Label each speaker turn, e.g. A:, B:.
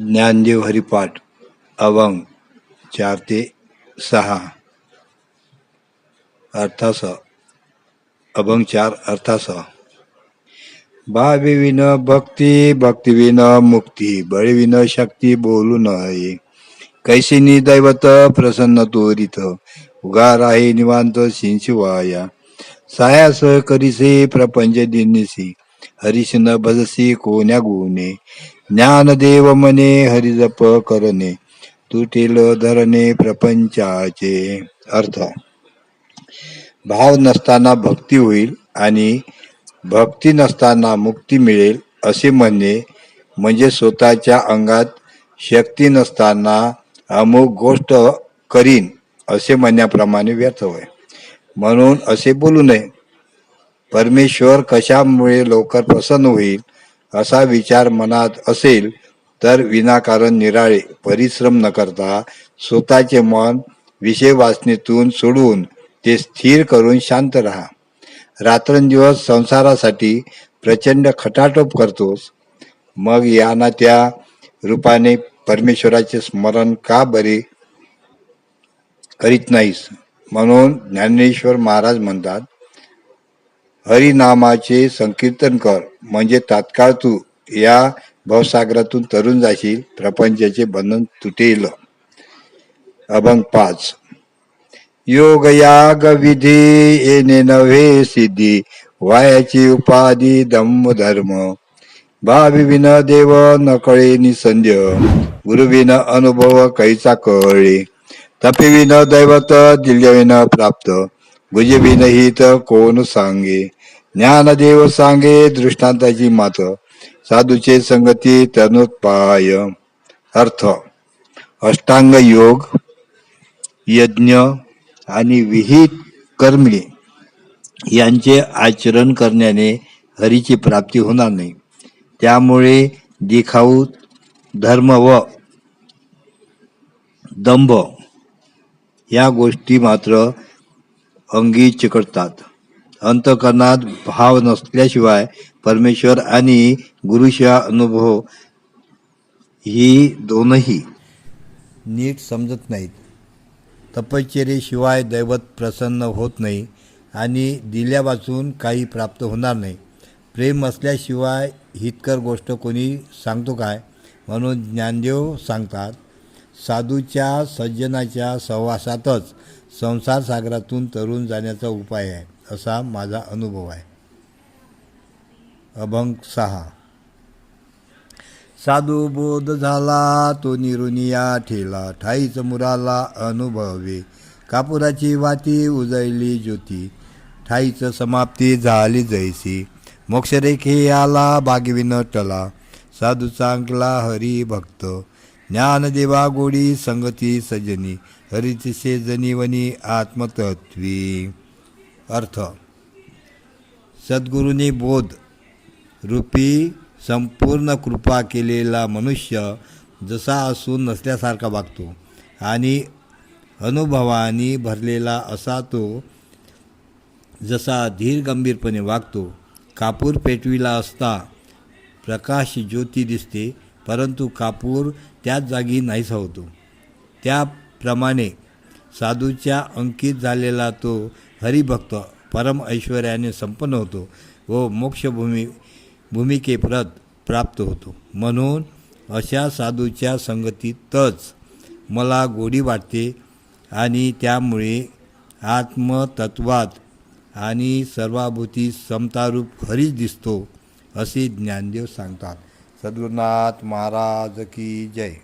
A: ज्ञानदेव हरिपाठ अभंग चार ते सहा. अर्थासह अभंग चार अर्थासह भाविविन भक्ती भक्तिविन मुक्ती बळविन शक्ती बोलू नये. कैसिनी दैवत प्रसन्न तोरित उगार आहे निवांत शिंशिवाया सायास करीसे प्रपंच दिनिसी हरिश न भजसी कोण्या गुणे. ज्ञानदेव मने हरिजप करणे तुटील धरणे प्रपंचाचे अर्थ. भाव नसताना भक्ती होईल आणि भक्ती नसताना मुक्ती मिळेल असे म्हणणे म्हणजे स्वतःच्या अंगात शक्ती नसताना अमुक गोष्ट करीन असे म्हणण्याप्रमाणे व्यर्थ होय. म्हणून असे बोलू नये. परमेश्वर कशामुळे लवकर प्रसन्न होईल असा विचार मनात असेल तर विनाकारण निराळे परिश्रम न करता स्वतःचे मन विषय वासनेतून सोडवून ते स्थिर करून शांत राहा. रात्रंदिवस संसारासाठी प्रचंड खटाटोप करतोस. मग या ना त्या रूपाने परमेश्वराचे स्मरण का बरे करीत नाहीस? म्हणून ज्ञानेश्वर महाराज म्हणतात हरिनामाचे संकीर्तन कर. म्हणजे तात्काळ तू या भवसागरातून तरुण जाशील. प्रपंचाचे बंधन तुटेल. अभंग पाच. योग याग विधी येणे नव्हे सिद्धी. वायाची उपाधी धम्म धर्म. भाविविन देव न कळे निसंध्य गुरुविन अनुभव कैचा कळे तपिविन दैवत दिल्यविन प्राप्त. भुजविन हित कोण सांगे. ज्ञानदेव सांगे दृष्टांताची मात साधूचे संगती तनुत्पाय. अर्थ अष्टांग योग यज्ञ आणि विहित कर्मे यांचे आचरण करण्याने हरीची प्राप्ती होणार नाही. त्यामुळे दिखाऊ धर्म व दंभ या गोष्टी मात्र अंगी चिकटतात. अंतकरणात भाव नसल्याशिवाय परमेश्वर आणि गुरुशा अनुभव ही दोनही नीट समजत नाहीत. तपश्चर्येशिवाय दैवत प्रसन्न होत नाही आणि दिल्यापासून काही प्राप्त होणार नाही. प्रेम असल्याशिवाय हितकर गोष्ट कोणी सांगतो काय? म्हणून ज्ञानदेव सांगतात साधूच्या सज्जनाच्या सहवासातच संसार सागरातून तरुण जाण्याचा उपाय आहे. असा माझा अनुभव आहे. अभंग सहा. साधू बोध झाला तो निरुनिया ठेला ठाईच मुराला अनुभवे. कापुराची वाती उजळली ज्योती ठाईच समाप्ती झाली जैसी. मोक्षरेखे आला बागविन टला. साधू चांगला हरी भक्त. ज्ञानदेवा गोडी संगती सजनी. हरितिसे वनी आत्मतत्वी. अर्थ सद्गुरूंनी बोध रूपी संपूर्ण कृपा केलेला मनुष्य जसा असून नसल्यासारखा वागतो आणि अनुभवाने भरलेला असा तो जसा धीर गंभीरपणे वागतो. कापूर पेटविला असता प्रकाश ज्योती दिसते परंतु कापूर त्याच जागी नाहीसा होतो. त्याप्रमाणे साधूच्या अंकित झालेला तो हरिभक्त परम ऐश्वर्याने संपन्न होतो व मोक्षभूमी भूमिकेप्रत प्राप्त होतो. म्हणून अशा साधूच्या संगतीतच मला गोडी वाटते आणि त्यामुळे आत्मतत्वात आणि सर्वाभूती समतारूप हरीच दिसतो असे ज्ञानदेव सांगतात. सद्गुरुनाथ महाराज की जय.